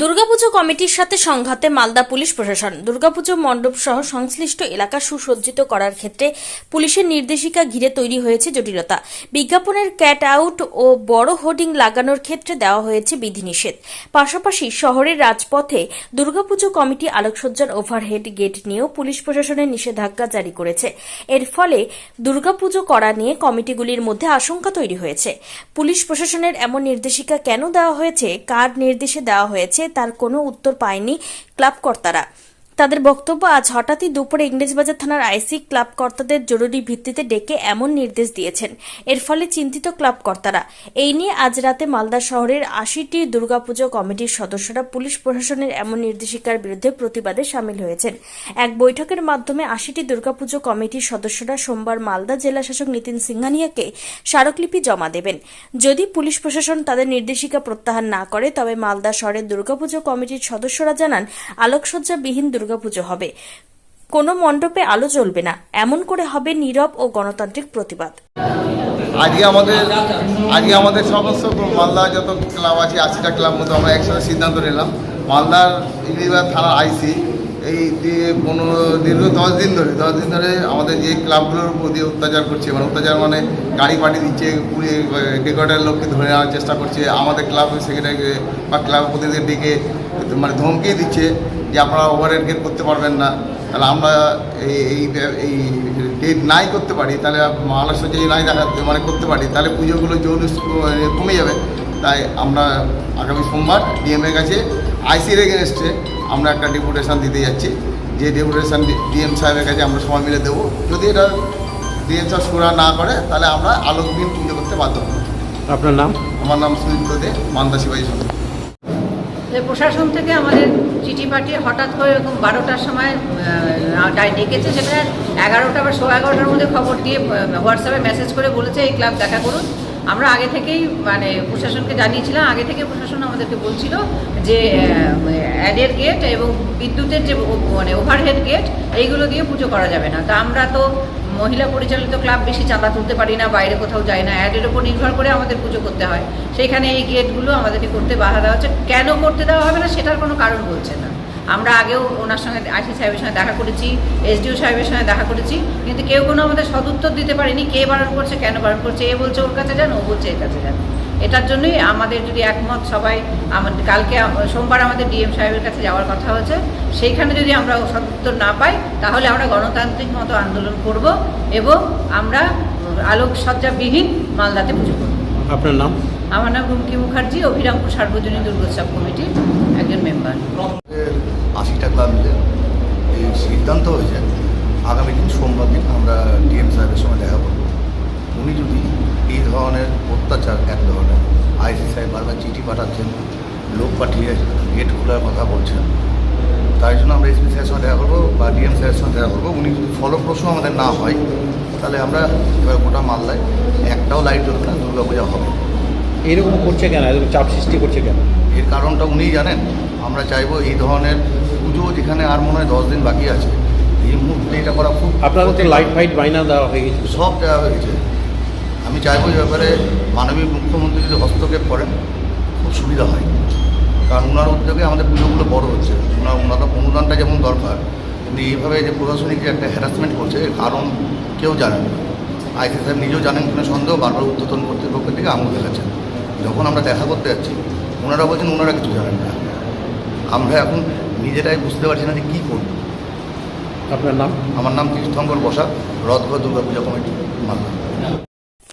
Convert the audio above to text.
দুর্গাপুজো কমিটির সাথে সংঘাতে মালদা পুলিশ প্রশাসন। দুর্গাপুজো মণ্ডপ সহ সংশ্লিষ্ট এলাকা সুসজ্জিত করার ক্ষেত্রে পুলিশের নির্দেশিকা ঘিরে তৈরি হয়েছে জটিলতা। বিজ্ঞাপনের ক্যাট আউট ও বড় হোর্ডিং লাগানোর ক্ষেত্রে দেওয়া হয়েছে বিধিনিষেধ। পাশাপাশি শহরের রাজপথে দুর্গাপুজো কমিটি আলোকসজ্জার ওভারহেড গেট নিয়েও পুলিশ প্রশাসনের নিষেধাজ্ঞা জারি করেছে। এর ফলে দুর্গাপুজো করা নিয়ে কমিটিগুলির মধ্যে আশঙ্কা তৈরি হয়েছে। পুলিশ প্রশাসনের এমন নির্দেশিকা কেন দেওয়া হয়েছে, কার নির্দেশে দেওয়া হয়েছে তার কোনো উত্তর পায়নি ক্লাব কর্তারা তাদের বক্তব্য, আজ হঠাৎই দুপুরে ইংরেজবাজার থানার আইসি ক্লাব কর্তাদের জরুরি ভিত্তিতে ডেকে এমন নির্দেশ দিয়েছেন। এর ফলে চিন্তিত ক্লাব কর্তারা এই নিয়ে আজ রাতে মালদা শহরের আশিটি দুর্গাপুজো কমিটির সদস্যরা পুলিশ প্রশাসনের এমন নির্দেশিকার বিরুদ্ধে প্রতিবাদে সামিল হয়েছেন। এক বৈঠকের মাধ্যমে আশিটি দুর্গাপুজো কমিটির সদস্যরা সোমবার মালদা জেলা শাসক নীতিন সিংহানিয়াকে স্মারকলিপি জমা দেবেন। যদি পুলিশ প্রশাসন তাদের নির্দেশিকা প্রত্যাহার না করে, তবে মালদা শহরের দুর্গাপুজো কমিটির সদস্যরা জানান, আলোকসজ্জাবিহীন দুর্গাপুজো হবে। কোনো মণ্ডপে আলো জ্বলবে না। এমন করে হবে নীরব ও গণতান্ত্রিক প্রতিবাদ। আজকে আমাদের আজকে আমাদের সমস্ত মালদা যত ক্লাব আছে, আশিটা ক্লাব মতো আমরা একসাথে সিদ্ধান্ত নিলাম। মালদার ইংরেজবাজার থানার আইসি, এই পনেরো, দীর্ঘ দশ দিন ধরে, দশ দিন ধরে আমাদের যে ক্লাবগুলোর প্রতি অত্যাচার করছে মানে অত্যাচার মানে গাড়ি পাঠিয়ে দিচ্ছে পুলিশ ডেকোরেটার লোককে ধরে নেওয়ার চেষ্টা করছে, আমাদের ক্লাব সেক্রেটারিকে বা ক্লাব প্রতিনিধি ডেকে মানে ধমকিয়ে দিচ্ছে। যে আপনারা ওভারহেড গেট করতে পারবেন না তাহলে আমরা এই এই এই ডেট নাই করতে পারি তাহলে মানুষ যদি নাই দেখা মানে করতে পারি তাহলে পুজোগুলো জৌলুস কমে যাবে। তাই আমরা আগামী সোমবার ডিএমের কাছে আইসির এগেনস্টে আমরা একটা ডেপুটেশন দিতে যাচ্ছি। যে ডেপুটেশান ডিএম সাহেবের কাছে আমরা সবাই মিলে দেবো। যদি এটা ডিএম সাহেব সুরা না করে তাহলে আমরা আলোক আলোকবিহীন পুজো করতে বাধ্য হব। আপনার নাম? আমার নাম সুদীপ্ত দে মান্দা শিবাই সঙ্গে যে প্রশাসন থেকে আমাদের চিঠি পাঠিয়ে হঠাৎ করে এরকম বারোটার সময় ডেকেছে সেটা এগারোটা বা সোয়া এগারোটার মধ্যে খবর দিয়ে হোয়াটসঅ্যাপে মেসেজ করে বলেছে, এই ক্লাব দেখা করুন। আমরা আগে থেকেই মানে প্রশাসনকে জানিয়েছিলাম, আগে থেকে প্রশাসন আমাদেরকে বলছিল যে অ্যাডের গেট এবং বিদ্যুতের যে মানে ওভারহেড গেট এইগুলো দিয়ে পুজো করা যাবে না। তা আমরা তো মহিলা পরিচালিত ক্লাব বেশি চাঁদা তুলতে পারি না, বাইরে কোথাও যায় না। অ্যাডের উপর নির্ভর করে আমাদের পুজো করতে হয়। সেখানে এই গেটগুলো আমাদেরকে করতে বাধা দেওয়া হচ্ছে। কেন করতে দেওয়া হবে না সেটার কোনো কারণ বলছে না। আমরা আগেও ওনার সঙ্গে আশি সাহেবের সঙ্গে দেখা করেছি, এসডিও সাহেবের সঙ্গে দেখা করেছি, কিন্তু কেউ কোনো আমাদের সদুত্তর দিতে পারেনি। কে বারণ করছে, কেন বারণ করছে, এ বলছে ওর কাছে যান, ও বলছে এর কাছে যান। এটার জন্যই আমাদের যদি একমত সবাই আমাদের কালকে সোমবার আমাদের ডিএম সাহেবের কাছে যাওয়ার কথা হয়েছে সেইখানে যদি আমরা সদুত্তর না পাই তাহলে আমরা গণতান্ত্রিক মতো আন্দোলন করব এবং আমরা আলোকসজ্জাবিহীন মালদাতে পুজো করব। আপনার নাম? আমার নাম রুমকি মুখার্জি অভিরামপুর সার্বজনীন দুর্গোৎসব কমিটির একজন মেম্বার। আশিটা ক্লাব মিলে এই সিদ্ধান্ত হয়েছে আগামী দিন সোমবার দিন আমরা ডিএম বারবার চিঠি পাঠাচ্ছেন লোক পাঠিয়ে গেট খোলার কথা বলছেন। তাই জন্য আমরা এসপি স্যারের সঙ্গে দেখা করব বা ডিএম স্যারের সঙ্গে দেখা করব। উনি যদি ফলপ্রসূ আমাদের না হয় তাহলে আমরা এবার গোটা মালদায় একটাও লাইট জ্বলবে না দুর্গা পূজা হবে। এরকম করছে কেন? এরকম চাপ সৃষ্টি করছে কেন? এর কারণটা উনিই জানেন। আমরা চাইব এই ধরনের পুজো যেখানে আর মনে হয় দশ দিন বাকি আছে এই মুহূর্তে এটা করা খুব আপনাদের লাইট ফাইট বাইনা দেওয়া হয়ে গেছে। সব দেওয়া হয়ে হয়েছে আমি চাইব এই ব্যাপারে মাননীয় মুখ্যমন্ত্রী যদি হস্তক্ষেপ করেন খুব সুবিধা হয়। কারণ ওনার উদ্যোগে আমাদের পুজোগুলো বড় হচ্ছে। ওনার ওনার অনুদানটা যেমন দরকার কিন্তু এইভাবে যে প্রশাসনিক যে একটা হ্যারাসমেন্ট করছে এর কারণ কেউ জানেন না। আইসি সাহেব নিজেও জানেন কিনা সন্দেহ বারবার উত্তোলন কর্তৃপক্ষের দিকে আঙুল দেখাচ্ছেন। যখন আমরা দেখা করতে যাচ্ছি ওনারা বলছেন ওনারা কিছু জানেন না। আমরা এখন নিজেরাই বুঝতে পারছি না যে কী করব। আপনার নাম? আমার নাম Tirthankar Basak Rathghar Durga Puja committee Malda.